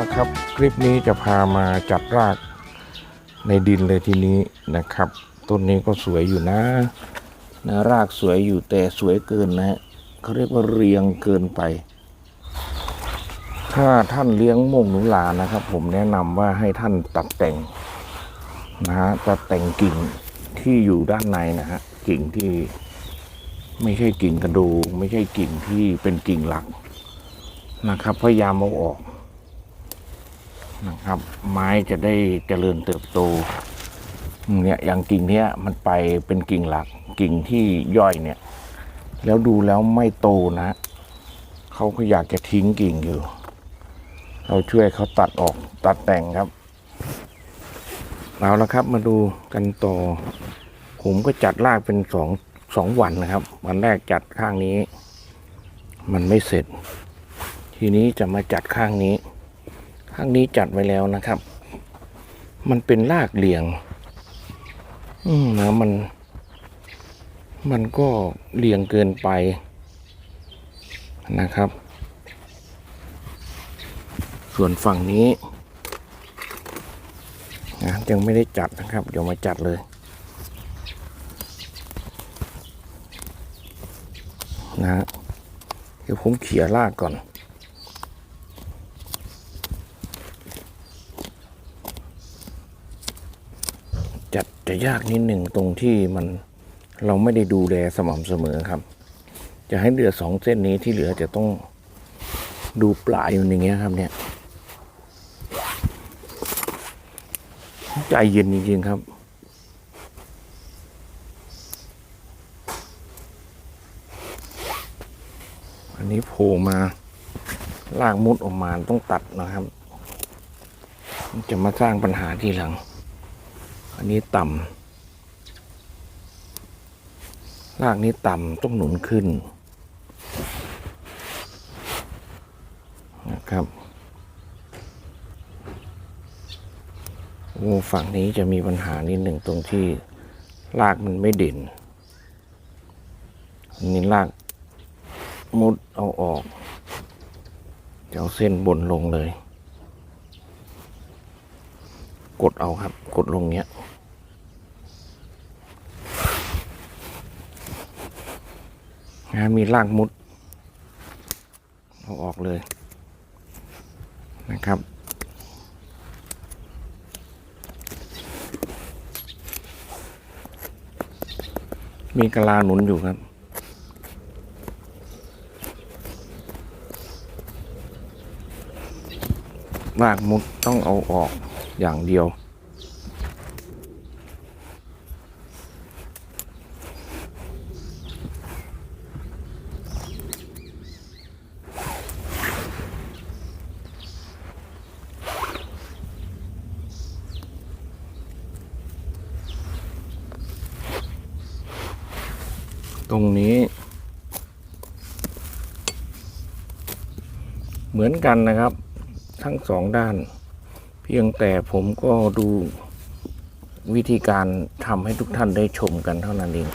ละครับ คลิปนี้จะพามาจัดรากในดินเลยทีนี้นะครับ ต้นนี้ก็สวยอยู่นะนะรากสวยอยู่แต่สวยเกินนะฮะเขาเรียกว่าเรียงเกินไป ถ้าท่านเลี้ยงโมงหนูหลานะครับ ผมแนะนำว่าให้ท่านตัดแต่งนะฮะตัดแต่งกิ่งที่อยู่ด้านในนะฮะกิ่งที่ไม่ใช่กิ่งกระดู ไม่ใช่กิ่งที่เป็นกิ่งหลักนะครับ พยายามเอาออก นะครับ ไม้จะได้เจริญเติบโตเนี่ยอย่างกิ่งเนี้ยมันไปเป็นกิ่งหลัก กิ่งที่ย่อยเนี่ย แล้วดูแล้วไม่โตนะเขาก็อยากจะทิ้งกิ่งอยู่ เราช่วยเขาตัดออกตัดแต่งครับเอาละครับมาดูกันต่อ ผมก็จัดรากเป็นสองสองวันนะครับ วันแรกจัดข้างนี้ มันไม่เสร็จ ทีนี้จะมาจัดข้างนี้ ข้างนี้จัดไว้แล้วนะครับ มันเป็นรากเลียง อืมนะมัน มันก็เลียงเกินไปนะครับ ส่วนฝั่งนี้นะยังไม่ได้จัดนะครับ เดี๋ยวมาจัดเลยนะเดี๋ยวผมเขี่ยรากก่อน จัดจะยากนิดหนึ่งตรงที่มันเราไม่ได้ดูแลสม่ำเสมอครับ จะให้เหลือสองเส้นนี้ที่เหลือจะต้องดูปลายอยู่อย่างเงี้ยครับ เนี่ย ใจเย็นจริงๆครับอันนี้โผล่มาลากมุดออกมาต้องตัดนะครับ จะมาสร้างปัญหาทีหลัง อันนี้ต่ำลากนี้ต่ำต้องหนุนขึ้นนะครับโอ้ฝั่งนี้จะมีปัญหานิดหนึ่งตรงที่ลากมันไม่เด่นอันนี้ลากมุดเอาออกจะเอาเส้นบนลงเลย กดเอาครับ กดลงเนี้ย นะมีลากมุด เอาออกเลยนะครับ มีกะลาหนุนอยู่ครับรากมุดต้องเอาออก อย่างเดียว ตรงนี้ เหมือนกันนะครับ ทั้งสองด้าน พียงแต่ผมก็ดูวิธีการทำให้ทุกท่านได้ชมกันเท่านั้นเอง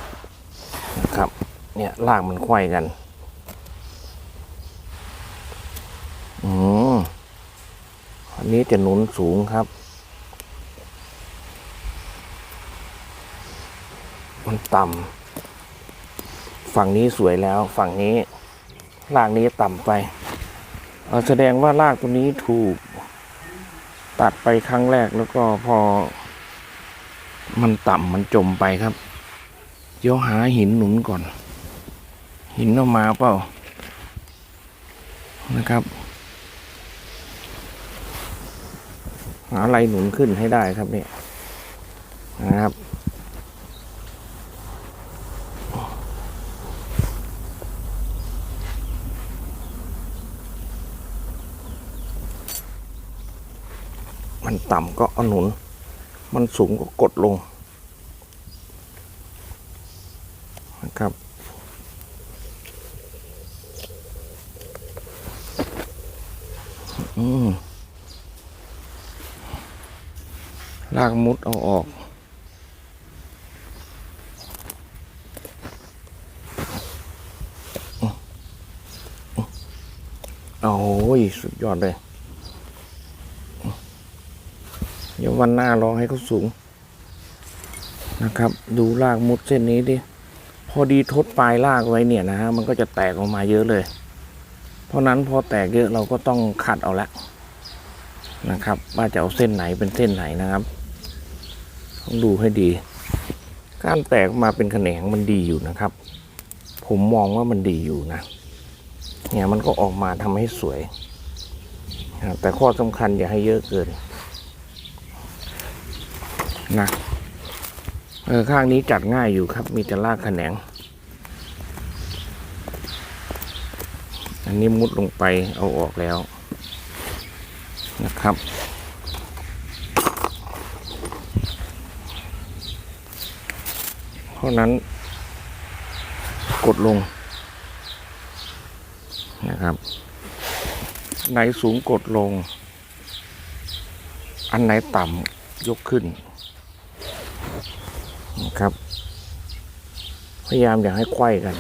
นะครับ เนี่ยลากมันไขว้กัน อืมอันนี้จะหนุนสูงครับ มันต่ำฝั่งนี้สวยแล้ว ฝั่งนี้ลากนี้ต่ำไปเอ่อแสดงว่ารากตัวนี้ถูก ตัดไปครั้งแรกแล้วก็พอ มันต่ำมันจมไปครับเดี๋ยวหาหินหนุนก่อน หินออกมาเปล่านะครับ หาอะไรหนุนขึ้นให้ได้ครับเนี่ยนะครับ มันต่ำก็เอาหนุน มันสูงก็กดลงนะครับ อืมลากมุดเอาออกโอ้ย สุดยอดเลย เดี๋ยววันหน้ารอให้เขาสูงนะครับ ดูรากมุดเส้นนี้ดิพอดีทดปลายรากไว้เนี่ยนะฮะมันก็จะแตกออกมาเยอะเลย เพราะนั้นพอแตกเยอะเราก็ต้องขัดเอาละนะครับว่าจะเอาเส้นไหนเป็นเส้นไหนนะครับต้องดูให้ดีการแตกมาเป็นแขนงมันดีอยู่นะครับ ผมมองว่ามันดีอยู่นะเนี่ยมันก็ออกมาทำให้สวย แต่ข้อสำคัญอย่าให้เยอะเกิน นะเออข้างนี้จัดง่ายอยู่ครับ มีแต่รากแขนง อันนี้มุดลงไปเอาออกแล้วนะครับ เพราะนั้นกดลงนะครับ ไหนสูงกดลง อันไหนต่ำยกขึ้น ครับ พยายามอย่าให้ไขว้กัน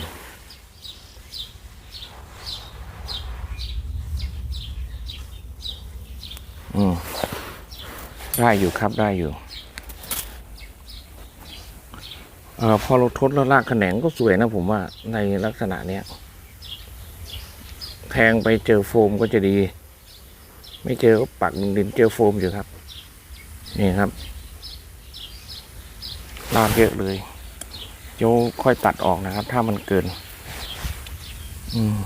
อืมได้อยู่ครับได้อยู่เออพอเราทดแล้วรากแขนงก็สวยนะผมว่าในลักษณะเนี้ยแทงไปเจอโฟมก็จะดี ไม่เจอก็ปักดินเจอโฟมอยู่ครับ นี่ครับ รากเยอะเลยโยค่อยตัดออกนะครับ ถ้ามันเกิน อืม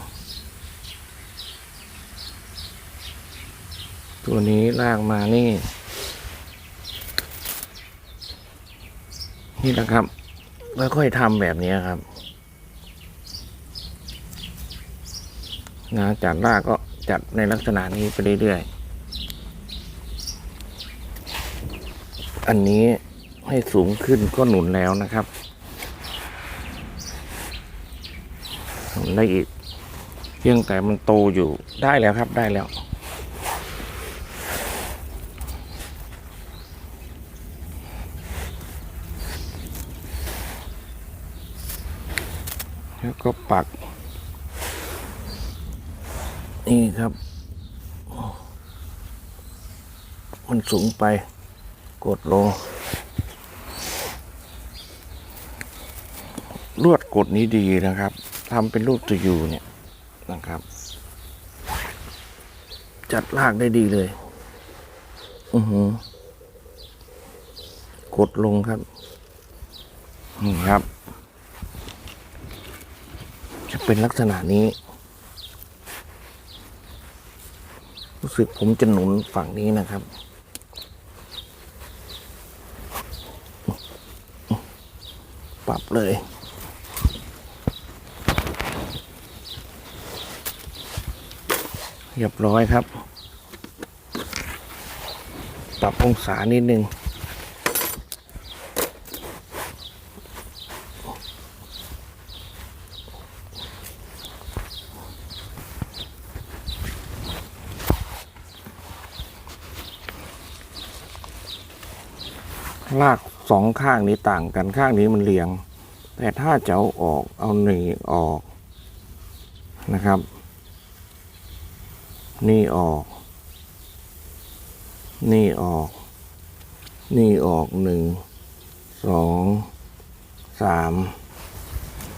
ตัวนี้ลากมานี่ นี่นะครับค่อยๆทำแบบนี้ครับนะจัดรากก็จัดในลักษณะนี้ไปเรื่อยๆ อันนี้ ให้สูงขึ้นก็หนุนแล้วนะครับ หนุนได้อีกเพียงแต่มันโตอยู่ได้แล้วครับได้แล้ว แล้วก็ปัก นี่ครับ มันสูงไปกดลง ลวดกดนี้ดีนะครับทำเป็นรูปตัวยูเนี่ยนะครับ จัดลากได้ดีเลย อือหือกดลงครับนี่ครับ จะเป็นลักษณะนี้ รู้สึกผมจะหนุนฝั่งนี้นะครับปรับเลย เรียบร้อยครับ ปรับองศานิดนึงลากสองข้างนี้ต่างกันข้างนี้มันเรียง แต่ถ้าจะเอาออกเอาหนีออกนะครับ นี่ออก นี่ออก นี่ออกหนึ่งสองสาม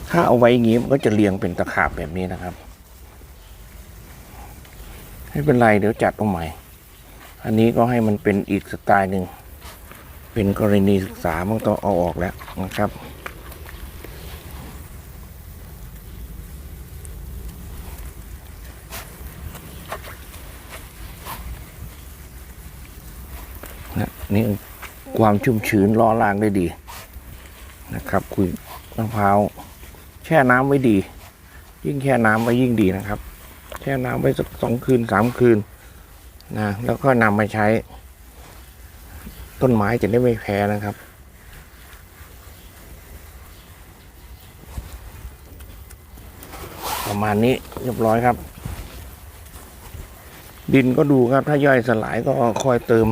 ถ้าเอาไว้อย่างนี้มันก็จะเรียงเป็นตะขาบแบบนี้นะครับ ไม่เป็นไรเดี๋ยวจัดเอาใหม่ อันนี้ก็ให้มันเป็นอีกสไตล์หนึ่ง เป็นกรณีศึกษามันต้องเอาออกแล้วนะครับ นะนี่ ความชุ่มชื้นล่อล่างได้ดีนะครับคุยมะพร้าวแช่น้ำไว้ดี ยิ่งแช่น้ำไว้ยิ่งดีนะครับ แช่น้ำไว้สักสองคืนสามคืนนะแล้วก็นำมาใช้ ต้นไม้จะได้ไม่แพ้นะครับประมาณนี้เรียบร้อยครับ ดินก็ดูครับถ้าย่อยสลายก็คอยเติม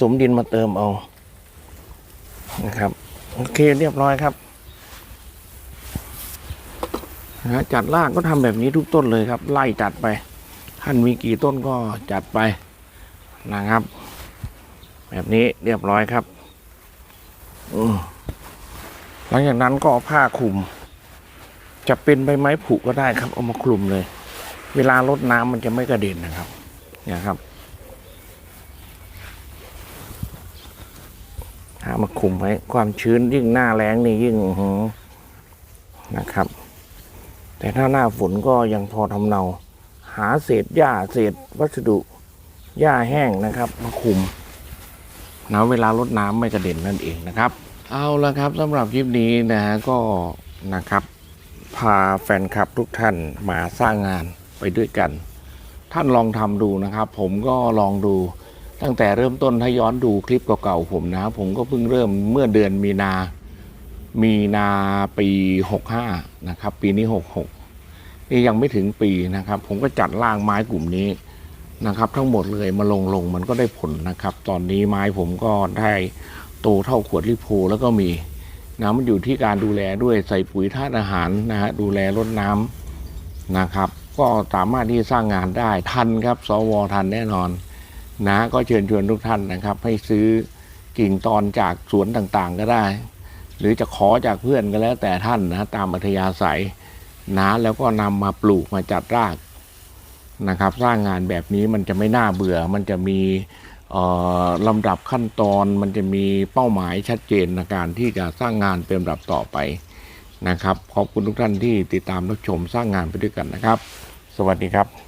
สมดินมาเติมเอานะครับโอเคเรียบร้อยครับนะจัดรากก็ทำแบบนี้ทุกต้นเลยครับ ไล่จัดไป ท่านมีกี่ต้นก็จัดไปนะครับ แบบนี้เรียบร้อยครับหลังจากนั้นก็เอาผ้าคลุม จะเป็นใบไม้ผุก็ได้ครับ เอามาคลุมเลย เวลารดน้ำมันจะไม่กระเด็นนะครับเนี่ยครับหา มาคุมไว้ ความชื้นยิ่งหน้าแล้งนี่ยิ่งนะครับ แต่ถ้าหน้าฝนก็ยังพอทำเนา หาเศษหญ้าเศษวัสดุหญ้าแห้งนะครับ มาคุมนะเวลารดน้ำไม่กระเด็นนั่นเองนะครับ เอาละครับสำหรับคลิปนี้นะฮะก็นะครับ พาแฟนคลับทุกท่านมาสร้างงานไปด้วยกัน ท่านลองทำดูนะครับ ผมก็ลองดู ตั้งแต่เริ่มต้นถ้าย้อนดูคลิปเก่าๆผมนะ ผมก็เพิ่งเริ่มเมื่อเดือนมีนา มีนาปี 65 นะครับ ปีนี้ 66 นี่ยังไม่ถึงปีนะครับ ผมก็จัดร่างไม้กลุ่มนี้นะครับ ทั้งหมดเลยมาลงลงมันก็ได้ผลนะครับ ตอนนี้ไม้ผมก็ได้โตเท่าขวดลิโพแล้วก็มีนะมันอยู่ที่การดูแลด้วยใส่ปุ๋ยธาตุอาหารนะฮะดูแลรดน้ำนะครับ ก็สามารถที่จะสร้างงานได้ทันครับ สวทันแน่นอน นะก็เชิญชวนทุกท่านนะครับ ให้ซื้อกิ่งตอนจากสวนต่างๆ ก็ได้ หรือจะขอจากเพื่อนก็แล้ว แต่ท่านนะตามอัธยาศัยนะแล้วก็นำมาปลูกมาจัดรากนะครับ สร้างงานแบบนี้มันจะไม่น่าเบื่อ มันจะมีลำดับขั้นตอนมันจะมีเป้าหมายชัดเจนในการที่จะสร้างงานเป็นลำดับต่อไปนะครับ ขอบคุณทุกท่านที่ติดตามรับชมสร้างงานไปด้วยกันนะครับ สวัสดีครับ